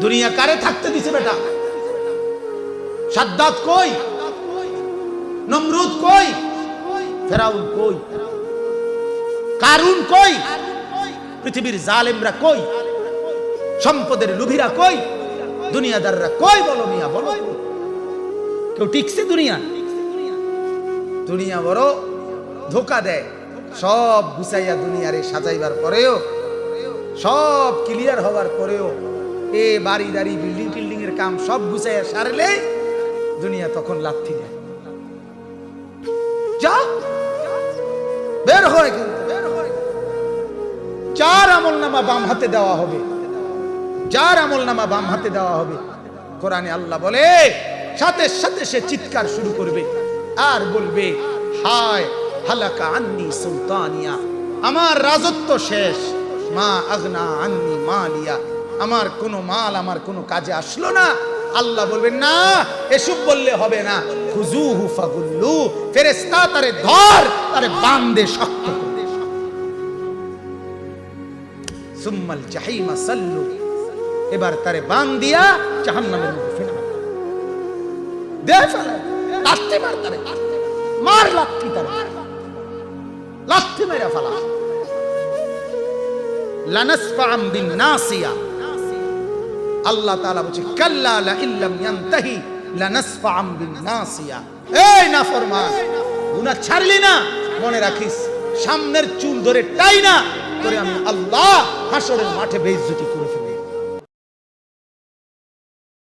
দুনিয়া কারে থাকতে দিছে বেটা? সাদ্দাত কই? নমরুদ কই? ফেরাউন কই? কারুন কই? পৃথিবীর জালেমরা কই? সম্পদের লুভিরা কই? দুনিয়াদাররা কই বলো মিয়া, বলো। কেউ টিকছে দুনিয়া? দুনিয়া বড় ধোকা দেয়। সব গুছাইয়া দুনিয়ারে সাজাইবার পরেও, সব ক্লিয়ার হওয়ার পরেও এ বাড়ি দাড়ি, বিল্ডিং টিল্ডিং এর কাম সব গুছাইয়া সারলে দুনিয়া তখন লাথি দেয়। যা! বের হয় কিন্তু। বের হয় চার আমল নামা বাম হাতে দেওয়া হবে, যার আমল নামা বাম হাতে দেওয়া হবে, কোরআনে আল্লাহ বলে, সাথে সাথে সে চিৎকার শুরু করবে, আর বলবে, হায়, হালাকা আন্নি সুলতানিয়া, আমার রাজত্ব শেষ, মা আগনা আন্নি মালিয়া। আমার কোনো মাল, আমার কোনো কাজে আসলো না। আল্লাহ বলবেন, না, এসব বললে হবে না। খুজুহু ফাগুল্লু, ফেরেশতা তারে ধর, তারে বান্দে শক্ত সুম্মাল জাহিমা সাল্লু, এবার তারে বান দিয়া জাহান্নামের মধ্যে ফেলে ফেলে মার তারে। মার লাথি তারে। মেরে ফেলা লানাসফাআম বিন নাসিয়া আল্লাহ তালা বলছে, কাল্লা লা ইল্লাম ইয়ানতাহি লানাসফাআম বিন নাসিয়া এই নাফরমান, গুনাহ ছাড়লি না, মনে রাখিস, সামনের চুল ধরে টাই না, তোরে আমি আল্লাহ হাসরের মাঠে বেইজ্জতি করে ফেলব।